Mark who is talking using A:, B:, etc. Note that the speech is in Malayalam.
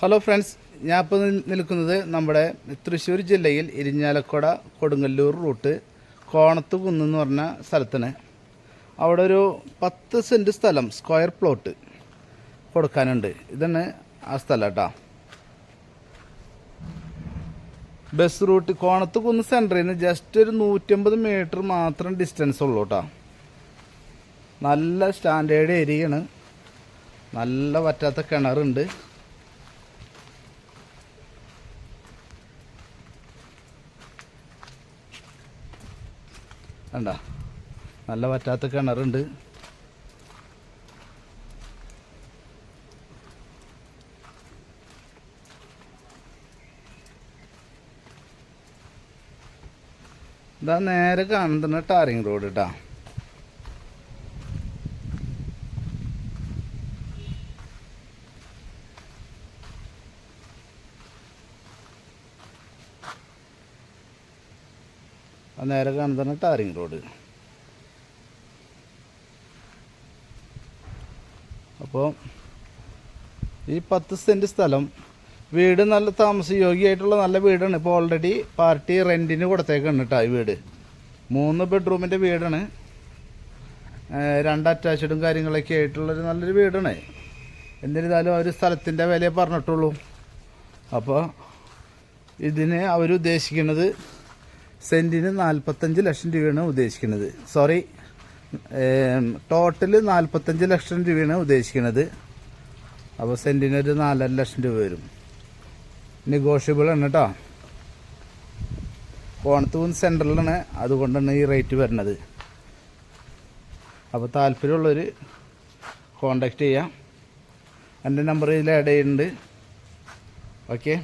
A: ഹലോ ഫ്രണ്ട്സ് ഞാൻ ഇപ്പോൾ നിൽക്കുന്നത് നമ്മുടെ തൃശ്ശൂർ ജില്ലയിൽ ഇരിഞ്ഞാലക്കുട കൊടുങ്ങല്ലൂർ റൂട്ട് കോണത്ത് കുന്ന് എന്ന് പറഞ്ഞ സ്ഥലത്തിന് അവിടെ ഒരു പത്ത് സെന്റ് സ്ഥലം സ്ക്വയർ പ്ലോട്ട് കൊടുക്കാനുണ്ട്. ഇതാണ് ആ സ്ഥലം കേട്ടോ. ബസ് റൂട്ട് കോണത്ത് കുന്ന് സെന്ററിൽ നിന്ന് ജസ്റ്റ് ഒരു നൂറ്റമ്പത് മീറ്റർ മാത്രം ഡിസ്റ്റൻസ് ഉള്ളൂ കേട്ടോ. നല്ല സ്റ്റാൻഡേർഡ് ഏരിയയാണ് നല്ല പറ്റാത്ത കിണറുണ്ട്. കണ്ട? നല്ല പറ്റാത്ത കിണറുണ്ട്. ഇതാ നേരെ കാണുന്ന ടാറിങ് റോഡ് കേട്ടാ ആ നേരെ കാണുന്ന ടാറിങ് റോഡ്. അപ്പോൾ ഈ പത്ത് സെന്റ് സ്ഥലം വീട് നല്ല താമസയോഗ്യമായിട്ടുള്ള നല്ല വീടാണ്. ഇപ്പോൾ ഓൾറെഡി പാർട്ടി റെന്റിന് കൊടുത്തേക്കാണ് കേട്ടോ ഈ വീട്. മൂന്ന് ബെഡ്റൂമിന്റെ വീടാണ്. രണ്ട് അറ്റാച്ച്ഡും കാര്യങ്ങളൊക്കെ ആയിട്ടുള്ളൊരു നല്ലൊരു വീടാണ്. എന്നിരുന്നാലും അവർ സ്ഥലത്തിന്റെ വിലയെ പറഞ്ഞിട്ടുള്ളൂ. അപ്പോൾ ഇതിന് അവരുദ്ദേശിക്കുന്നത് സെന്റിന് നാൽപ്പത്തഞ്ച് ലക്ഷം രൂപയാണ് ഉദ്ദേശിക്കുന്നത്. സോറി ടോട്ടൽ നാൽപ്പത്തഞ്ച് ലക്ഷം രൂപയാണ് ഉദ്ദേശിക്കുന്നത്. അപ്പോൾ സെന്റിന് ഒരു നാലര ലക്ഷം രൂപ വരും. നെഗോഷ്യബിൾ ആണ് കേട്ടോ കോണത്തൂന്ന് സെന്ററിലാണ് അതുകൊണ്ടാണ് ഈ റേറ്റ് വരുന്നത്. അപ്പോൾ താല്പര്യമുള്ളവർ കോണ്ടാക്ട് ചെയ്യാം. എന്റെ നമ്പർ ഇതിൽ ആഡ് ചെയ്യുന്നുണ്ട്. ഓക്കെ